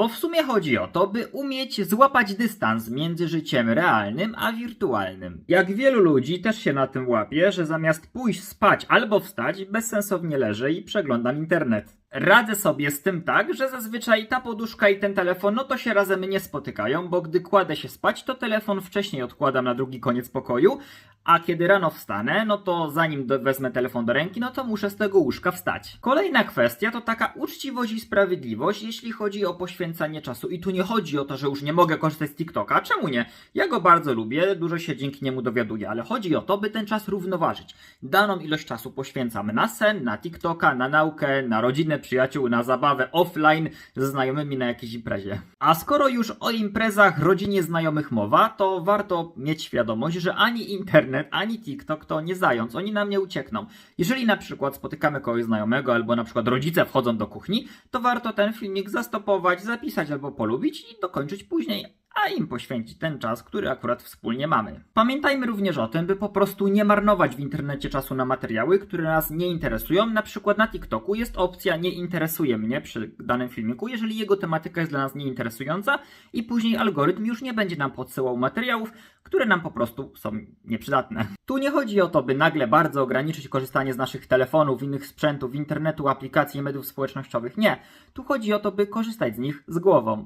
Bo w sumie chodzi o to, by umieć złapać dystans między życiem realnym a wirtualnym. Jak wielu ludzi też się na tym łapie, że zamiast pójść spać albo wstać, bezsensownie leżę i przeglądam internet. Radzę sobie z tym tak, że zazwyczaj ta poduszka i ten telefon, no to się razem nie spotykają, bo gdy kładę się spać, to telefon wcześniej odkładam na drugi koniec pokoju, a kiedy rano wstanę, no to zanim wezmę telefon do ręki, no to muszę z tego łóżka wstać. Kolejna kwestia to taka uczciwość i sprawiedliwość, jeśli chodzi o poświęcanie czasu. I tu nie chodzi o to, że już nie mogę korzystać z TikToka. Czemu nie? Ja go bardzo lubię, dużo się dzięki niemu dowiaduję, ale chodzi o to, by ten czas równoważyć. Daną ilość czasu poświęcam na sen, na TikToka, na naukę, na rodzinę, przyjaciół, na zabawę offline ze znajomymi na jakiejś imprezie. A skoro już o imprezach, rodzinie, znajomych mowa, to warto mieć świadomość, że ani internet, ani TikTok to nie zając, oni nam nie uciekną. Jeżeli na przykład spotykamy kogoś znajomego, albo na przykład rodzice wchodzą do kuchni, to warto ten filmik zastopować, zapisać albo polubić i dokończyć później a im poświęcić ten czas, który akurat wspólnie mamy. Pamiętajmy również o tym, by po prostu nie marnować w internecie czasu na materiały, które nas nie interesują. Na przykład na TikToku jest opcja nie interesuje mnie przy danym filmiku, jeżeli jego tematyka jest dla nas nieinteresująca i później algorytm już nie będzie nam podsyłał materiałów, które nam po prostu są nieprzydatne. Tu nie chodzi o to, by nagle bardzo ograniczyć korzystanie z naszych telefonów, innych sprzętów, internetu, aplikacji, mediów społecznościowych. Nie. Tu chodzi o to, by korzystać z nich z głową.